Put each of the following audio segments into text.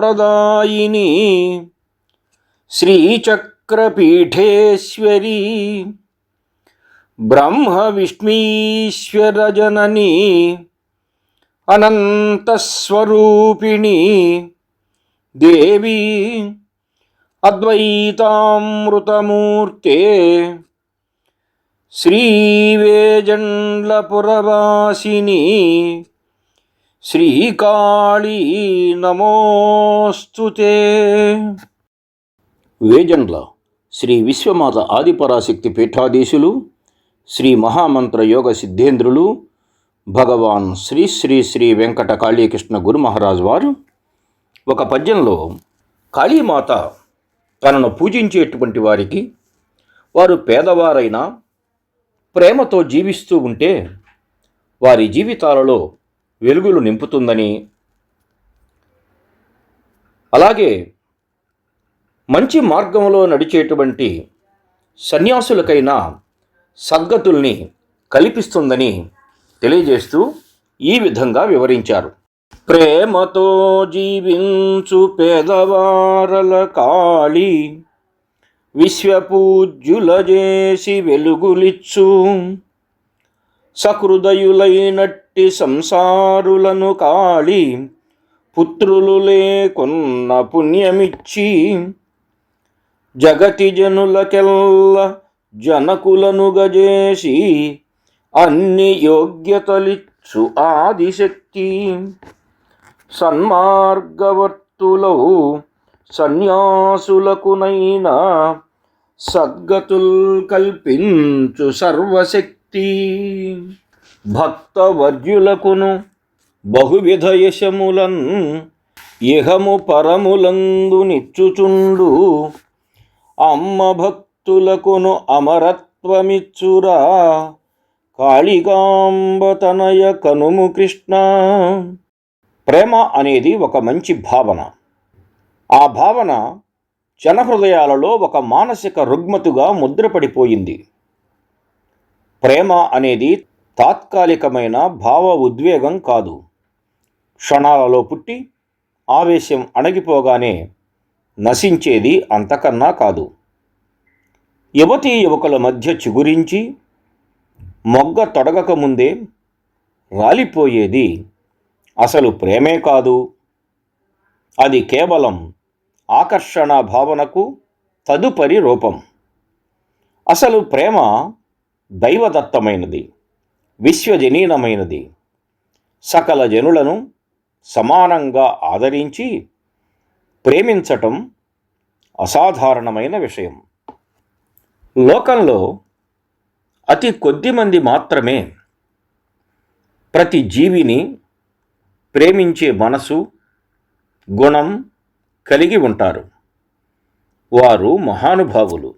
అతులితానందప్రదాయిని శ్రీచక్రపీఠేశ్వరీ బ్రహ్మ విష్ణీశ్వరజనని అనంతస్వరూపిణి దేవి అద్వైతామృతమూర్తే శ్రీవేజండ్లపురవాసిని శ్రీకాళీ నమోస్తుతే వేజండ్ల శ్రీ విశ్వమాత ఆదిపరాశక్తి పీఠాధీశులు శ్రీ మహామంత్ర యోగ సిద్ధేంద్రులు భగవాన్ శ్రీ శ్రీ శ్రీ వెంకట కాళీకృష్ణ గురు మహారాజ్ వారు ఒక పద్యంలో కాళీమాత తనను పూజించేటువంటి వారికి వారు పేదవారైనా ప్రేమతో జీవిస్తూ ఉంటే వారి జీవితాలలో వెలుగులు నింపుతుందని. అలాగే మంచి మార్గంలో నడిచేటువంటి సన్యాసులకైనా సద్గతుల్ని కల్పిస్తుందని తెలియజేస్తూ ఈ విధంగా వివరించారు. ప్రేమతో జీవించు పేదవారల కాళి విశ్వపూజ్యుల చేసి వెలుగులిచ్చు. సహృదయులైనట్టి సంసారులను కాళి పుత్రులు లేకున్న పుణ్యమిచ్చి జగతి జనులకెల్ల జనకులను గజేసి అన్ని యోగ్యతలిచ్చు ఆదిశక్తి. సన్మార్గవర్తులౌ సన్యాసులకునైనా సద్గతుల్ కల్పించు సర్వశక్తి భక్తవర్యులకును బహువిధ యశములన్ ఇహము పరములందు నిచ్చుచుండు. అమ్మ భక్తులకును అమరత్వమిచ్చురా. కాళికాంబతనయ కనుము కృష్ణ. ప్రేమ అనేది ఒక మంచి భావన. ఆ భావన జనహృదయాలలో ఒక మానసిక రుగ్మతుగా ముద్రపడిపోయింది. ప్రేమ అనేది తాత్కాలికమైన భావ ఉద్వేగం కాదు. క్షణాలలో పుట్టి ఆవేశం అణగిపోగానే నశించేది అంతకన్నా కాదు. యువతీ యువకుల మధ్య చిగురించి మొగ్గ తొడగకముందే రాలిపోయేది అసలు ప్రేమే కాదు. అది కేవలం ఆకర్షణ భావనకు తదుపరి రూపం. అసలు ప్రేమ దైవదత్తమైనది విశ్వజనీనమైనది. సకల జనులను సమానంగా ఆదరించి ప్రేమించటం అసాధారణమైన విషయం. లోకంలో అతి కొద్ది మంది మాత్రమే ప్రతి జీవిని ప్రేమించే మనసు గుణం కలిగి ఉంటారు. వారు మహానుభావులు.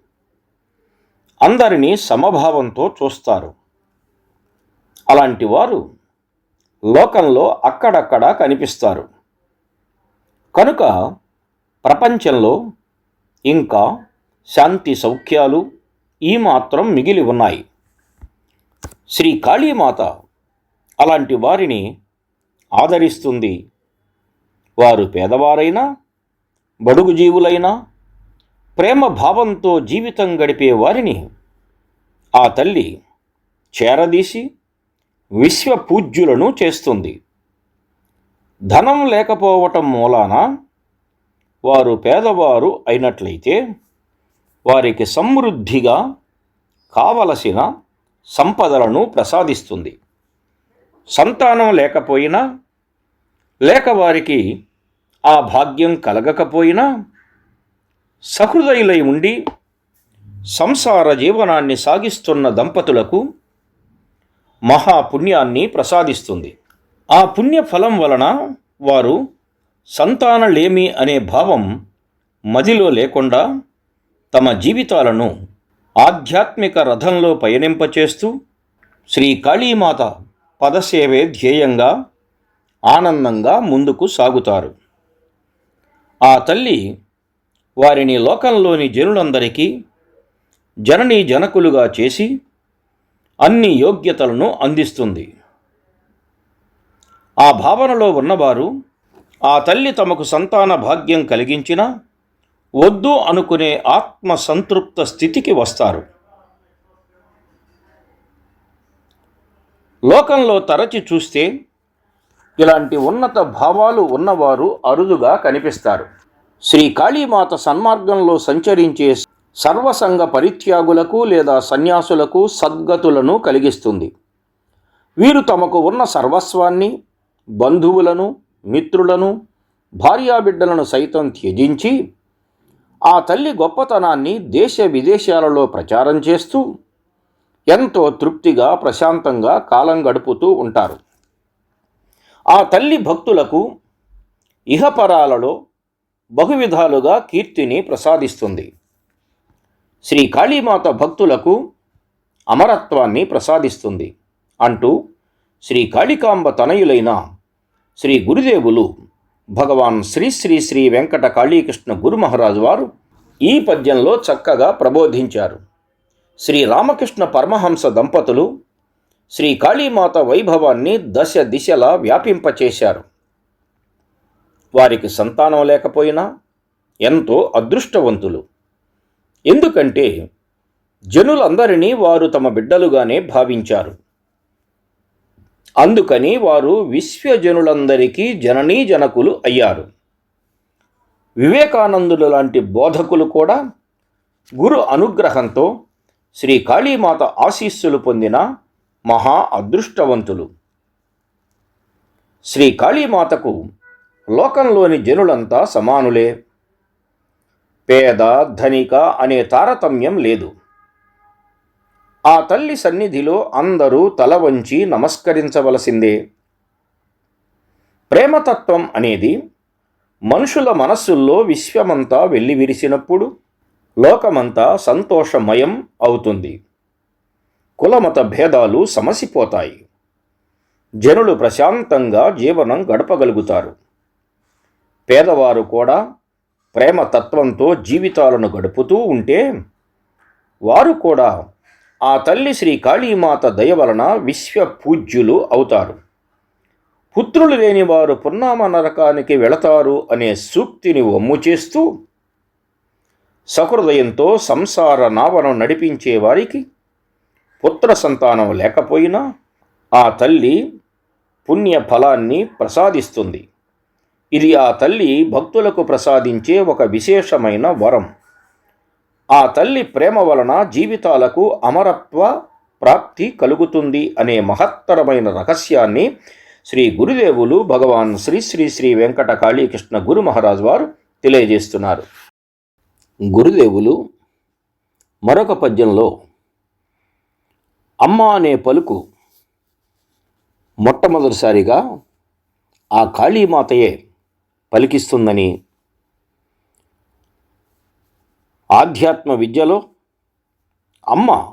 అందరినీ సమభావంతో చూస్తారు. అలాంటి వారు లోకంలో అక్కడక్కడ కనిపిస్తారు. కనుక ప్రపంచంలో ఇంకా శాంతి సౌఖ్యాలు ఈ మాత్రం మిగిలి ఉన్నాయి. శ్రీ కాళీమాత అలాంటి వారిని ఆదరిస్తుంది. వారు పేదవారైనా బడుగు జీవులైనా ప్రేమ భావంతో జీవితం గడిపే వారిని ఆ తల్లి చేరదీసి విశ్వపూజ్యులను చేస్తుంది. ధనం లేకపోవటం మూలాన వారు పేదవారు అయినట్లయితే వారికి సమృద్ధిగా కావలసిన సంపదలను ప్రసాదిస్తుంది. సంతానం లేకపోయినా లేక వారికి ఆ భాగ్యం కలగకపోయినా సహృదయులై ఉండి సంసార జీవనాన్ని సాగిస్తున్న దంపతులకు మహాపుణ్యాన్ని ప్రసాదిస్తుంది. ఆ పుణ్య ఫలం వలన వారు సంతానలేమి అనే భావం మదిలో లేకుండా తమ జీవితాలను ఆధ్యాత్మిక రథంలో పయనింపచేస్తూ శ్రీ కాళీమాత పదసేవే ధ్యేయంగా ఆనందంగా ముందుకు సాగుతారు. ఆ తల్లి వారిని లోకంలోని జనులందరికీ జననీ జనకులుగా చేసి అన్ని యోగ్యతలను అందిస్తుంది. ఆ భావనలో ఉన్నవారు ఆ తల్లి తమకు సంతాన భాగ్యం కలిగించిన వద్దు అనుకునే ఆత్మ సంతృప్త స్థితికి వస్తారు. లోకంలో తరచి చూస్తే ఇలాంటి ఉన్నత భావాలు ఉన్నవారు అరుదుగా కనిపిస్తారు. శ్రీ కాళీమాత సన్మార్గంలో సంచరించే సర్వసంగ పరిత్యాగులకు లేదా సన్యాసులకు సద్గతులను కలిగిస్తుంది. వీరు తమకు ఉన్న సర్వస్వాన్ని బంధువులను మిత్రులను భార్యాబిడ్డలను సైతం త్యజించి ఆ తల్లి గొప్పతనాన్ని దేశ విదేశాలలో ప్రచారం చేస్తూ ఎంతో తృప్తిగా ప్రశాంతంగా కాలం గడుపుతూ ఉంటారు. ఆ తల్లి భక్తులకు ఇహపరాలలో బహువిధాలుగా కీర్తిని ప్రసాదిస్తుంది. శ్రీ కాళీమాత భక్తులకు అమరత్వాన్ని ప్రసాదిస్తుంది అంటూ శ్రీ కాళికాంబ తనయులైన శ్రీ గురుదేవులు భగవాన్ శ్రీ శ్రీ శ్రీ వెంకట కాళీకృష్ణ గురు మహారాజు వారు ఈ పద్యంలో చక్కగా ప్రబోధించారు. శ్రీ రామకృష్ణ పరమహంస దంపతులు శ్రీ కాళీమాత వైభవాన్ని దశ దిశలా వ్యాపింపచేశారు. వారికి సంతానం లేకపోయినా ఎంతో అదృష్టవంతులు. ఎందుకంటే జనులందరినీ వారు తమ బిడ్డలుగానే భావించారు. అందుకని వారు విశ్వజనులందరికీ జననీ జనకులు అయ్యారు. వివేకానందులు లాంటి బోధకులు కూడా గురు అనుగ్రహంతో శ్రీ కాళీమాత ఆశీస్సులు పొందిన మహా అదృష్టవంతులు. శ్రీ కాళీమాతకు లోకంలోని జనులంతా సమానులే. పేద ధనిక అనే తారతమ్యం లేదు. ఆ తల్లి సన్నిధిలో అందరూ తల వంచి నమస్కరించవలసిందే. ప్రేమతత్వం అనేది మనుషుల మనస్సుల్లో విశ్వమంతా వెల్లివిరిసినప్పుడు లోకమంతా సంతోషమయం అవుతుంది. కులమత భేదాలు సమసిపోతాయి. జనులు ప్రశాంతంగా జీవనం గడపగలుగుతారు. పేదవారు కూడా ప్రేమ తత్వంతో జీవితాలను గడుపుతూ ఉంటే వారు కూడా ఆ తల్లి శ్రీ కాళీమాత దయ వలన విశ్వ పూజ్యులు అవుతారు. పుత్రులు లేని వారు పున్నామ నరకానికి వెళతారు అనే సూక్తిని ఒమ్ము చేస్తూ సహృదయంతో సంసార నావను నడిపించే వారికి పుత్ర సంతానం లేకపోయినా ఆ తల్లి పుణ్య ఫలాన్ని ప్రసాదిస్తుంది. ఇది ఆ తల్లి భక్తులకు ప్రసాదించే ఒక విశేషమైన వరం. ఆ తల్లి ప్రేమ వలన జీవితాలకు అమరత్వ ప్రాప్తి కలుగుతుంది అనే మహత్తరమైన రహస్యాన్ని శ్రీ గురుదేవులు భగవాన్ శ్రీ శ్రీ శ్రీ వెంకట కాళీకృష్ణ గురు మహారాజ్ వారు తెలియజేస్తున్నారు. గురుదేవులు మరొక పద్యంలో అమ్మ అనే పలుకు మొట్టమొదటిసారిగా ఆ కాళీమాతయే పలికిస్తుందని ఆధ్యాత్మ విద్యలో అమ్మ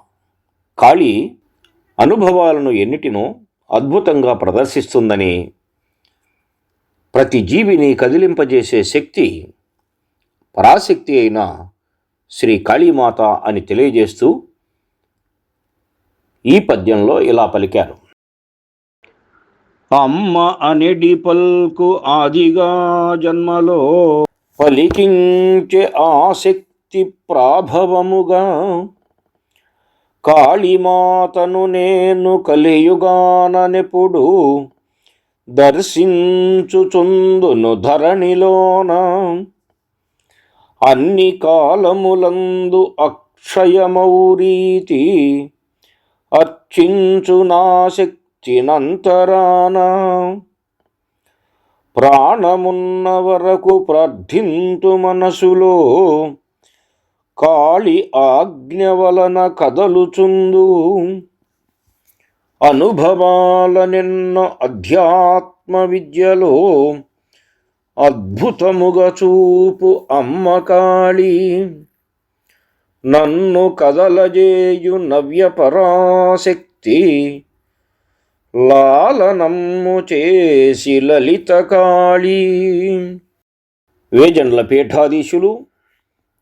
కాళీ అనుభవాలను ఎన్నిటినో అద్భుతంగా ప్రదర్శిస్తుందని ప్రతి జీవిని కదిలింపజేసే శక్తి పరాశక్తి అయిన శ్రీ కాళీమాత అని తెలియజేస్తూ ఈ పద్యంలో ఇలా పలికారు. అమ్మ అనేటి పల్కు ఆదిగా జన్మలో పలికించే ఆసక్తి ప్రాభవముగా కాళీమాతను నేను కలియుగాననెప్పుడు దర్శించుచుందును ధరణిలోన. అన్ని కాలములందు అక్షయమౌరీతి అర్చించు నాశక్తి చినంతరాన ప్రాణమున్న వరకు ప్రార్థింతు మనసులో కాళి ఆజ్ఞ వలన కదలుచుందు. అనుభవాల నిన్న అధ్యాత్మ విద్యలో అద్భుతముగా చూపు అమ్మ కాళి. నన్ను కదలజేయు నవ్య పరాశక్తి లాలనమ్ము చేసి లలిత కాళీ. వేజండ్ల పీఠాధీశులు?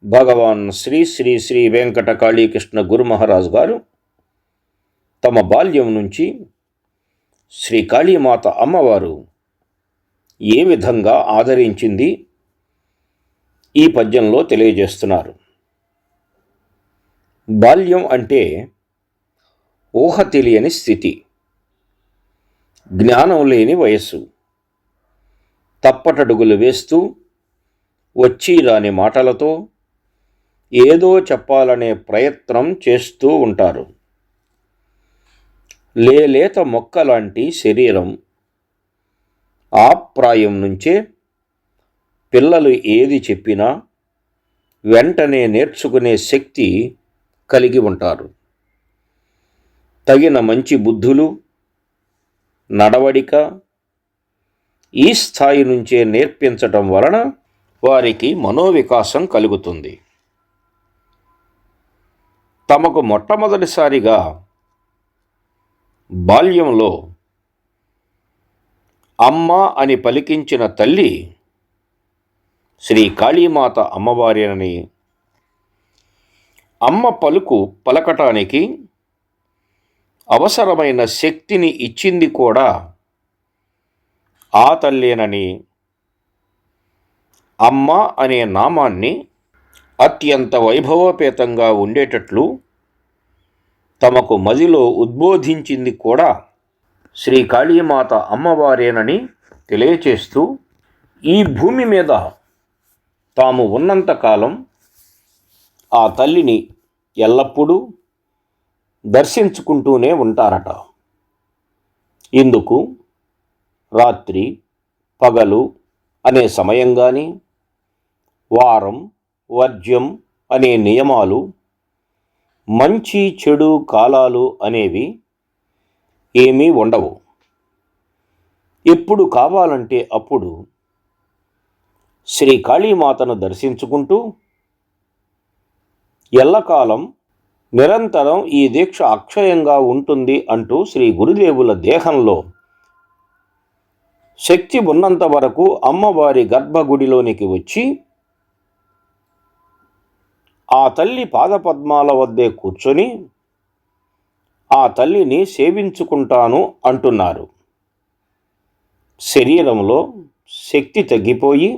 భగవాన్ శ్రీ శ్రీ శ్రీ వెంకట కాళీకృష్ణ గురు మహారాజు గారు. తమ బాల్యం నుంచి శ్రీ కాళీమాత అమ్మవారు ఏ విధంగా ఆదరించింది? ఈ పద్యంలో తెలియజేస్తున్నారు. బాల్యం అంటే ఊహ తెలియని స్థితి. జ్ఞానం లేని వయస్సు. తప్పటడుగులు వేస్తూ వచ్చి రాని మాటలతో ఏదో చెప్పాలనే ప్రయత్నం చేస్తూ ఉంటారు. లేలేత మొక్క లాంటి శరీరం. ఆ ప్రాయం నుంచే పిల్లలు ఏది చెప్పినా వెంటనే నేర్చుకునే శక్తి కలిగి ఉంటారు. తగిన మంచి బుద్ధులు నడవడిక ఈ స్థాయి నుంచే నేర్పించటం వలన వారికి మనోవికాసం కలుగుతుంది. తమకు మొట్టమొదటిసారిగా బాల్యంలో అమ్మ అని పలికించిన తల్లి శ్రీ కాళీమాత అమ్మవారిని అమ్మ పలుకు పలకటానికి అవసరమైన శక్తిని ఇచ్చింది కూడా ఆ తల్లేనని అమ్మ అనే నామాన్ని అత్యంత వైభవోపేతంగా ఉండేటట్లు తమకు మదిలో ఉద్బోధించింది కూడా శ్రీ కాళీమాత అమ్మవారేనని తెలియచేస్తూ ఈ భూమి మీద తాము ఉన్నంతకాలం ఆ తల్లిని ఎల్లప్పుడూ దర్శించుకుంటూనే ఉంటారట. ఇందుకు రాత్రి పగలు అనే సమయం కానీ వారం వర్జ్యం అనే నియమాలు మంచి చెడు కాలాలు అనేవి ఏమీ ఉండవు. ఎప్పుడు కావాలంటే అప్పుడు శ్రీ కాళీమాతను దర్శించుకుంటూ ఎల్లకాలం నిరంతరం ఈ దీక్ష అక్షయంగా ఉంటుంది అంటూ శ్రీ గురుదేవుల దేహంలో శక్తి ఉన్నంత వరకు అమ్మవారి గర్భగుడిలోనికి వచ్చి ఆ తల్లి పాదపద్మాల వద్దే కూర్చొని ఆ తల్లిని సేవించుకుంటాను అంటున్నారు. శరీరంలో శక్తి తగ్గిపోయి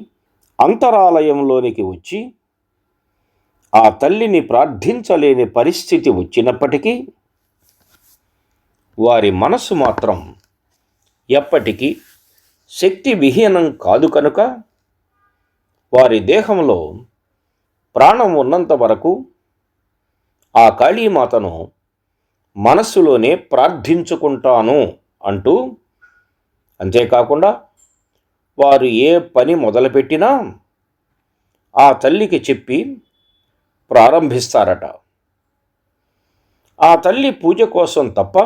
అంతరాలయంలోనికి వచ్చి ఆ తల్లిని ప్రార్థించలేని పరిస్థితి వచ్చినప్పటికీ వారి మనస్సు మాత్రం ఎప్పటికీ శక్తి విహీనం కాదు కనుక వారి దేహంలో ప్రాణం ఉన్నంత వరకు ఆ కాళీమాతను మనస్సులోనే ప్రార్థించుకుంటాను అంటూ అంతేకాకుండా వారు ఏ పని మొదలుపెట్టినా ఆ తల్లికి చెప్పి ప్రారంభిస్తారట. ఆ తల్లి పూజ కోసం తప్ప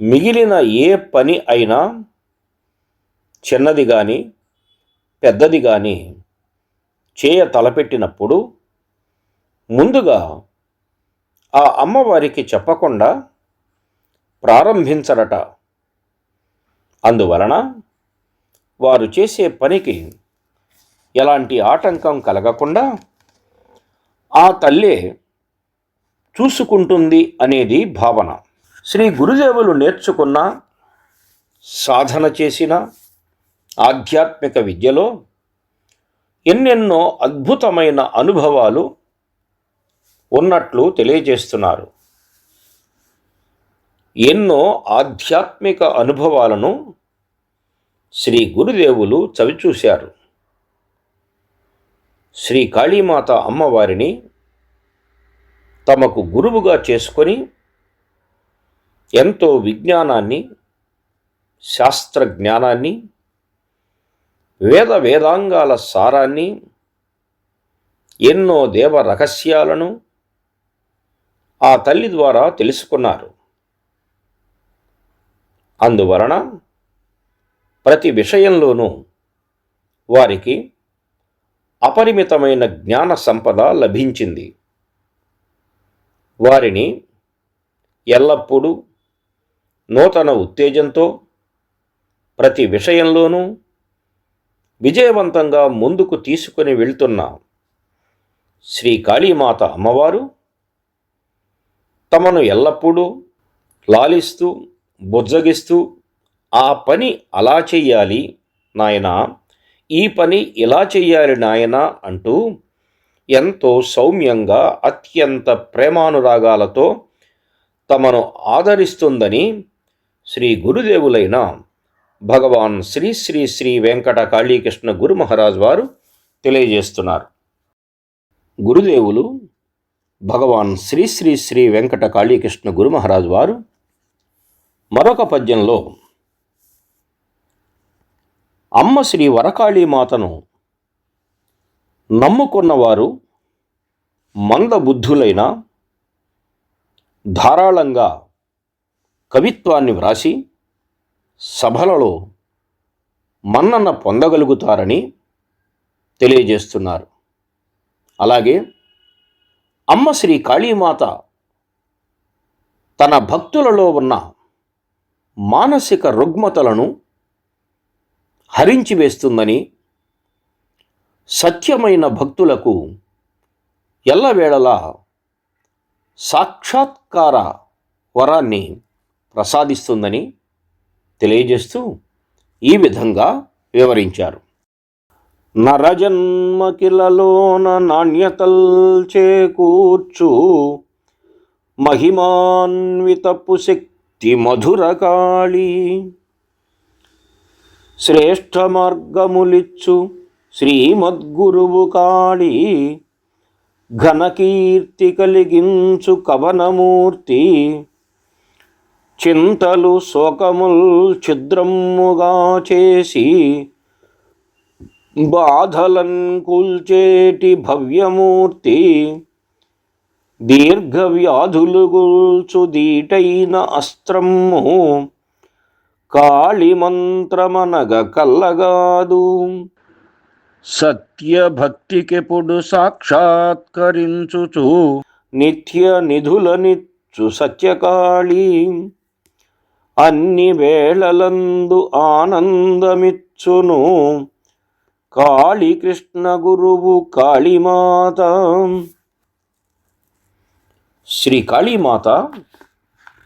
మిగిలిన ఏ పని అయినా చిన్నది కానీ పెద్దది కానీ చేయ తలపెట్టినప్పుడు ముందుగా ఆ అమ్మవారికి చెప్పకుండా ప్రారంభించరట. అందువలన వారు చేసే పనికి ఎలాంటి ఆటంకం కలగకుండా ఆ తల్లే చూసుకుంటుంది అనేది భావన. శ్రీ గురుదేవులు నేర్చుకున్న సాధన చేసిన ఆధ్యాత్మిక విద్యలో ఎన్నెన్నో అద్భుతమైన అనుభవాలు ఉన్నట్లు తెలియజేస్తున్నారు. ఎన్నో ఆధ్యాత్మిక అనుభవాలను శ్రీ గురుదేవులు చవిచూశారు. శ్రీ కాళీమాత అమ్మవారిని తమకు గురువుగా చేసుకొని ఎంతో విజ్ఞానాన్ని శాస్త్ర జ్ఞానాన్ని వేద వేదాంగాల సారాన్ని ఎన్నో దేవ రహస్యాలను ఆ తల్లి ద్వారా తెలుసుకున్నారు. అందువలన ప్రతి విషయంలోనూ వారికి అపరిమితమైన జ్ఞాన సంపద లభించింది. వారిని ఎల్లప్పుడూ నూతన ఉత్తేజంతో ప్రతి విషయంలోనూ విజయవంతంగా ముందుకు తీసుకొని వెళ్తున్న శ్రీ కాళీమాత అమ్మవారు తమను ఎల్లప్పుడూ లాలిస్తూ బుజ్జగిస్తూ ఆ పని అలా చెయ్యాలి నాయనా ఈ పని ఇలా చెయ్యాలి నాయనా అంటూ ఎంతో సౌమ్యంగా అత్యంత ప్రేమానురాగాలతో తమను ఆదరిస్తుందని శ్రీ గురుదేవులైన భగవాన్ శ్రీ శ్రీ శ్రీ వెంకట కాళీకృష్ణ గురు మహారాజ్ వారు తెలియజేస్తున్నారు. గురుదేవులు భగవాన్ శ్రీ శ్రీ శ్రీ వెంకట కాళీకృష్ణ గురు మహారాజ్ వారు మరొక పద్యంలో అమ్మ శ్రీ వరకాళీమాతను నమ్ముకున్నవారు మందబుద్ధులైన ధారాళంగా కవిత్వాన్ని వ్రాసి సభలలో మన్నన పొందగలుగుతారని తెలియజేస్తున్నారు. అలాగే అమ్మ శ్రీ కాళీమాత తన భక్తులలో ఉన్న మానసిక రుగ్మతలను హరించి వేస్తుందని సత్యమైన భక్తులకు ఎల్లవేళలా సాక్షాత్కార వరాన్ని ప్రసాదిస్తుందని తెలియజేస్తూ ఈ విధంగా వివరించారు. నరజన్మకిలలోన నాణ్యతల్ చేకూర్చు మహిమాన్వితపు శక్తి మధురకాళీ శ్రేష్ఠ మార్గములిచ్చు శ్రీమద్గురువు కాడి ఘనకీర్తి కలిగించు కవనమూర్తి. చింతలు శోకముల్ ఛిద్రమ్ముగా చేసి బాధలన్ కూల్చేటి భవ్యమూర్తి. దీర్ఘవ్యాధులు గూల్చు దీటైన అస్త్రము కాళి మంత్రమనగ కల్లగాదు. సత్యభక్తికెప్పుడు సాక్షాత్కరించుచు. నిత్య నిధులనిచ్చు సత్యకాళి. అన్ని వేళలందు ఆనందమిచ్చును. కాళీ కృష్ణ గురువు కాళీమాత. శ్రీ కాళీమాత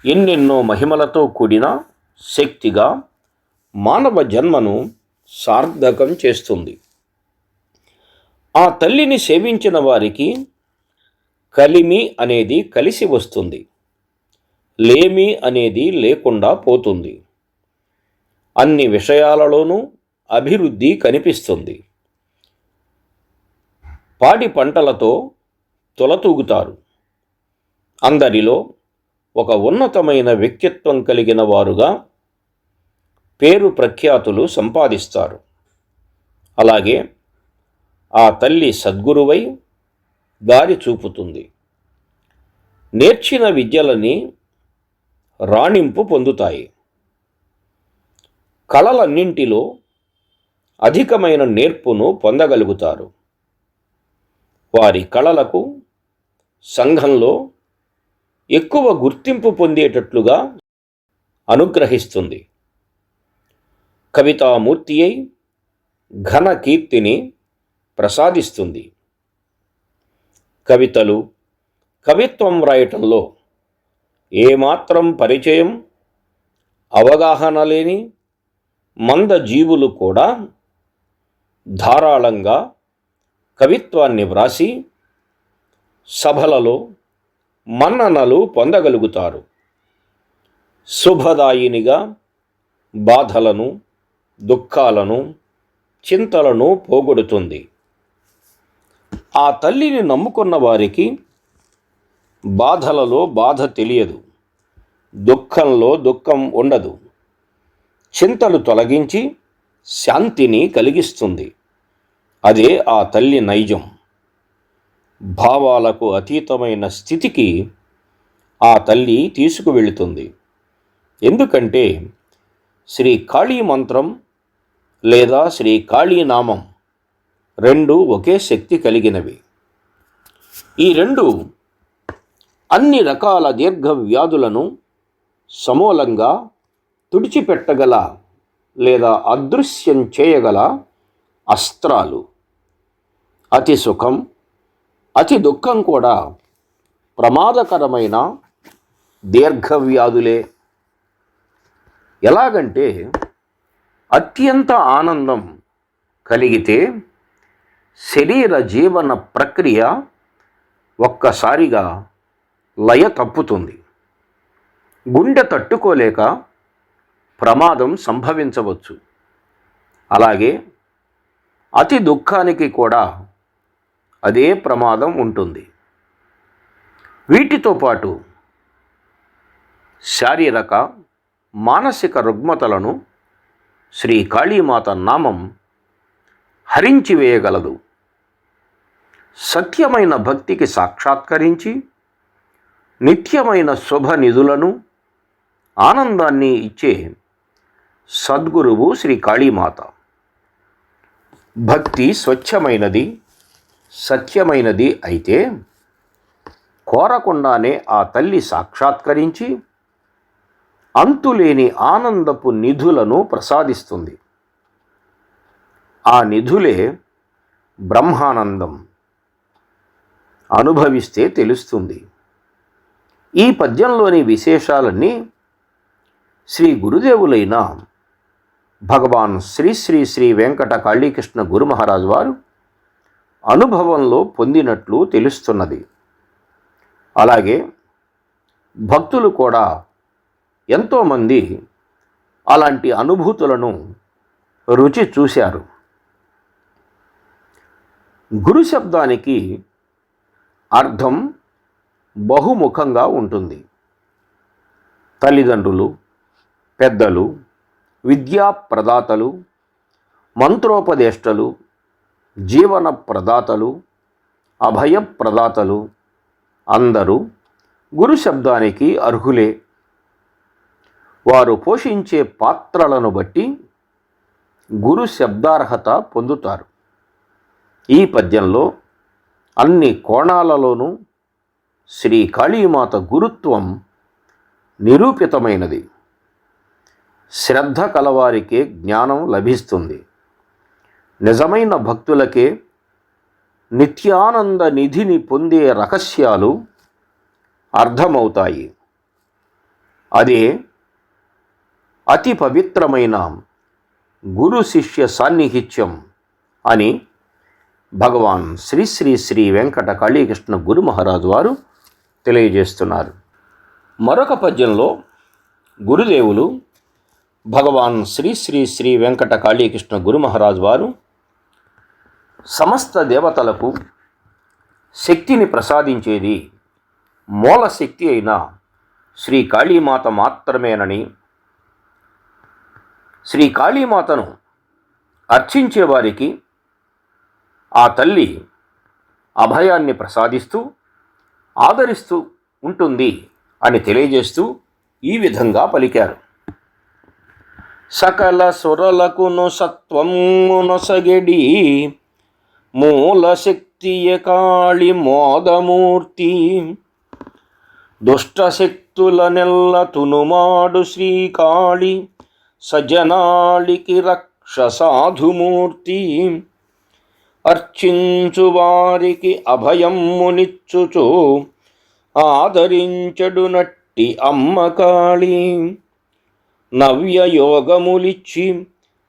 ఎన్నెన్నో మహిమలతో కూడిన శక్తిగా మానవ జన్మను సార్థకం చేస్తుంది. ఆ తల్లిని సేవించిన వారికి కలిమి అనేది కలిసి వస్తుంది. లేమి అనేది లేకుండా పోతుంది. అన్ని విషయాలలోనూ అభివృద్ధి కనిపిస్తుంది. పాడి పంటలతో తొలతూగుతారు. అందరిలో ఒక ఉన్నతమైన వ్యక్తిత్వం కలిగిన వారుగా పేరు ప్రఖ్యాతులు సంపాదిస్తారు. అలాగే ఆ తల్లి సద్గురువై దారి చూపుతుంది. నేర్చిన విద్యలని రాణింపు పొందుతాయి. కళలన్నింటిలో అధికమైన నేర్పును పొందగలుగుతారు. వారి కళలకు సంఘంలో ఎక్కువ గుర్తింపు పొందేటట్లుగా అనుగ్రహిస్తుంది. కవితామూర్తి అయి ఘన కీర్తిని ప్రసాదిస్తుంది. కవితలు కవిత్వం వ్రాయటంలో ఏమాత్రం పరిచయం అవగాహన లేని మంద జీవులు కూడా ధారాళంగా కవిత్వాన్ని వ్రాసి సభలలో మన్ననలు పొందగలుగుతారు. శుభదాయినిగా బాధలను దుఃఖాలను చింతలను పోగొడుతుంది. ఆ తల్లిని నమ్ముకున్న వారికి బాధలలో బాధ తెలియదు. దుఃఖంలో దుఃఖం ఉండదు. చింతలు తొలగించి శాంతిని కలిగిస్తుంది. అదే ఆ తల్లి నైజం. భావాలకు అతీతమైన స్థితికి ఆ తల్లి తీసుకువెళుతుంది. ఎందుకంటే శ్రీ కాళీ మంత్రం లేదా శ్రీ కాళీనామం. రెండు ఒకే శక్తి కలిగినవి. ఈ రెండు అన్ని రకాల దీర్ఘ వ్యాధులను సమూలంగా తుడిచిపెట్టగల లేదా అదృశ్యం చేయగల అస్త్రాలు. అతి సుఖం అతి దుఃఖం కూడా ప్రమాదకరమైన దీర్ఘవ్యాధులే ఎలాగంటే అత్యంత ఆనందం కలిగితే శరీర జీవన ప్రక్రియ ఒక్కసారిగా లయ తప్పుతుంది. గుండె తట్టుకోలేక ప్రమాదం సంభవించవచ్చు. అలాగే అతి దుఃఖానికి కూడా అదే ప్రమాదం ఉంటుంది. వీటితో పాటు శారీరక మానసిక రుగ్మతలను శ్రీ కాళీమాత నామం హరించి వేయగలదు. సత్యమైన భక్తికి సాక్షాత్కరించి నిత్యమైన శుభ నిధులను ఆనందాన్ని ఇచ్చే సద్గురువు శ్రీ కాళీమాత. భక్తి స్వచ్ఛమైనది సత్యమైనది అయితే కోరకుండానే ఆ తల్లి సాక్షాత్కరించి అంతులేని ఆనందపు నిధులను ప్రసాదిస్తుంది. ఆ నిధులే బ్రహ్మానందం అనుభవిస్తే తెలుస్తుంది. ఈ పద్యంలోని విశేషాలన్నీ శ్రీ గురుదేవులైన భగవాన్ శ్రీ శ్రీ శ్రీ వెంకట కాళీకృష్ణ గురు మహారాజు వారు అనుభవంలో పొందినట్లు తెలుస్తున్నది. అలాగే భక్తులు కూడా ఎంతోమంది అలాంటి అనుభూతులను రుచి చూశారు. గురు శబ్దానికి అర్థం బహుముఖంగా ఉంటుంది. తల్లిదండ్రులు పెద్దలు విద్యా ప్రదాతలు మంత్రోపదేష్టలు జీవన ప్రదాతలు అభయ ప్రదాతలు అందరూ గురు శబ్దానికి అర్హులే. వారు పోషించే పాత్రలను బట్టి గురు శబ్దార్హత పొందుతారు. ఈ పద్యంలో అన్ని కోణాలలోనూ శ్రీ కాళీమాత గురుత్వం నిరూపితమైనది. శ్రద్ధ కలవారికే జ్ఞానం లభిస్తుంది. నిజమైన భక్తులకే నిత్యానంద నిధిని పొందే రహస్యాలు అర్థమవుతాయి. అదే అతి పవిత్రమైన గురు శిష్య సాన్నిహిత్యం అని భగవాన్ శ్రీ శ్రీ శ్రీ వెంకట కాళీకృష్ణ గురు మహారాజు వారు తెలియజేస్తున్నారు. మరొక పద్యంలో గురుదేవులు భగవాన్ శ్రీ శ్రీ శ్రీ వెంకట కాళీకృష్ణ గురు మహారాజు వారు సమస్త దేవతలకు శక్తిని ప్రసాదించేది మూల శక్తి అయిన శ్రీ కాళీమాత మాత్రమేనని శ్రీ కాళీమాతను అర్చించే వారికి ఆ తల్లి అభయాన్ని ప్రసాదిస్తూ ఆదరిస్తూ ఉంటుంది అని తెలియజేస్తూ ఈ విధంగా పలికారు. సకల సురలకును సత్వమునొసగెడి మూల శక్తియ కాళి మోదమూర్తి. దుష్టశక్తుల నెల్ల తునుమాడు శ్రీకాళి సజనాళికి రక్ష సాధుమూర్తి అర్చించు వారికి అభయమ్మునిచ్చుచు ఆదరించడు నట్టి అమ్మకాళి నవ్యయోగములిచ్చి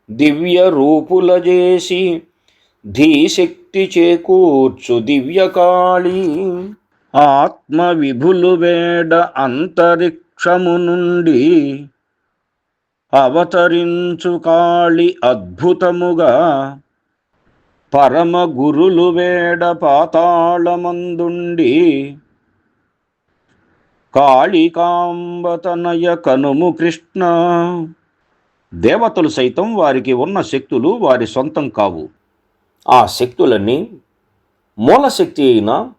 దివ్య రూపుల చేసి ధీశక్తి చేకూర్చు దివ్యకాళి ఆత్మ విభులు వేడ అంతరిక్షము నుండి అవతరించు కాళి అద్భుతముగా. పరమ గురులు వేడ పాతాళమందుండి. కాళికాంబతనయ కనుము కృష్ణ. దేవతలు సైతం వారికి ఉన్న శక్తులు వారి సొంతం కావు. ఆ శక్తులన్నీ మూలశక్తి అయిన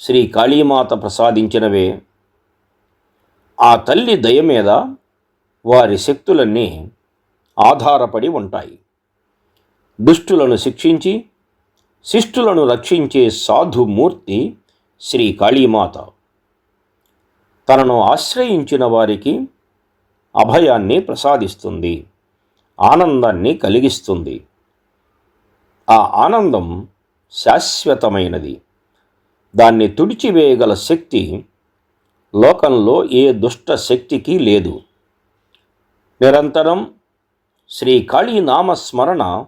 శ్రీ కాళీమాత ప్రసాదించినవే. ఆ తల్లి దయ మీద వారి శక్తులన్నీ ఆధారపడి ఉంటాయి. దుష్టులను శిక్షించి శిష్టులను రక్షించే సాధుమూర్తి శ్రీ కాళీమాత. తనను ఆశ్రయించిన వారికి అభయాన్ని ప్రసాదిస్తుంది ఆనందాన్ని కలిగిస్తుంది. ఆ ఆనందం శాశ్వతమైనది. దాన్ని తుడిచివేయగల శక్తి లోకంలో ఏ దుష్ట శక్తికి లేదు. నిరంతరం శ్రీ కాళీనామ స్మరణ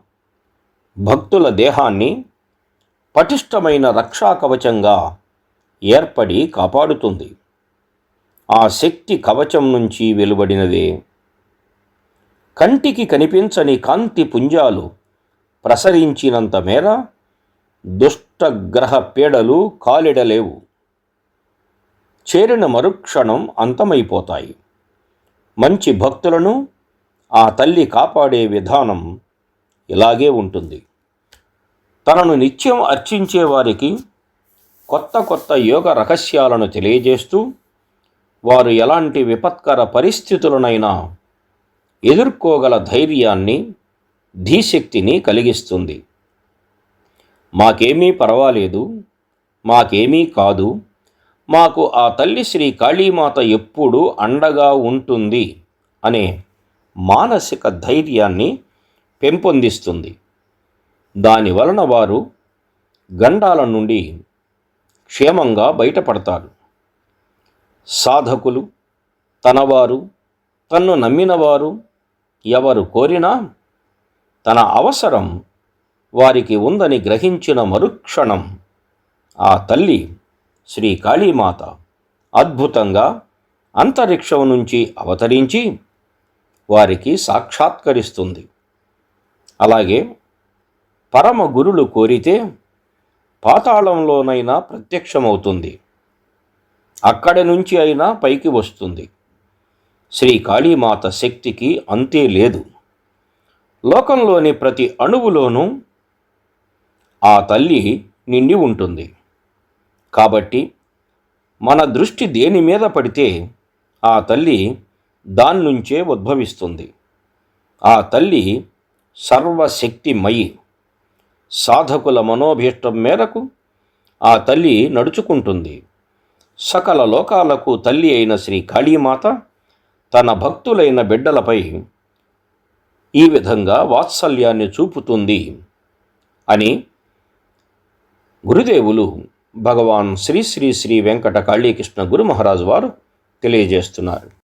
భక్తుల దేహాన్ని పటిష్టమైన రక్షా కవచంగా ఏర్పడి కాపాడుతుంది. ఆ శక్తి కవచం నుంచి వెలువడినదే. కంటికి కనిపించని కాంతి పుంజాలు ప్రసరించినంత మేర దుష్టగ్రహ పీడలు కాలిడలేవు. చేరిన మరుక్షణం అంతమైపోతాయి. మంచి భక్తులను ఆ తల్లి కాపాడే విధానం ఇలాగే ఉంటుంది. తనను నిత్యం అర్చించే వారికి కొత్త కొత్త యోగ రహస్యాలను తెలియజేస్తూ వారు ఎలాంటి విపత్కర పరిస్థితులనైనా ఎదుర్కోగల ధైర్యాన్ని ధీశక్తిని కలిగిస్తుంది. మాకేమీ పర్వాలేదు మాకేమీ కాదు మాకు ఆ తల్లి శ్రీ కాళీమాత ఎప్పుడూ అండగా ఉంటుంది అనే మానసిక ధైర్యాన్ని పెంపొందిస్తుంది. దాని వలన వారు గండాల నుండి క్షేమంగా బయటపడతారు. సాధకులు తనవారు తన్ను నమ్మినవారు ఎవరు కోరినా తన అవసరం వారికి ఉందని గ్రహించిన మరుక్షణం ఆ తల్లి శ్రీ కాళీమాత అద్భుతంగా అంతరిక్షం నుంచి అవతరించి వారికి సాక్షాత్కరిస్తుంది. అలాగే పరమ గురులు కోరితే పాతాళంలోనైనా ప్రత్యక్షమవుతుంది. అక్కడి నుంచి అయినా పైకి వస్తుంది. శ్రీ కాళీమాత శక్తికి అంతే లేదు. లోకంలోని ప్రతి అణువులోనూ ఆ తల్లి నిండి ఉంటుంది. కాబట్టి మన దృష్టి దేని మీద పడితే ఆ తల్లి దాని నుంచే ఉద్భవిస్తుంది. ఆ తల్లి సర్వశక్తిమయి సాధకుల మనోభీష్టం మేరకు ఆ తల్లి నడుచుకుంటుంది. సకల లోకాలకు తల్లి అయిన శ్రీ కాళీమాత తన భక్తులైన బిడ్డలపై ఈ విధంగా వాత్సల్యాన్ని చూపుతుంది అని గురుదేవులు భగవాన్ శ్రీ శ్రీ శ్రీ వెంకట కాళీకృష్ణ గురు మహారాజు వారు తెలియజేస్తున్నారు.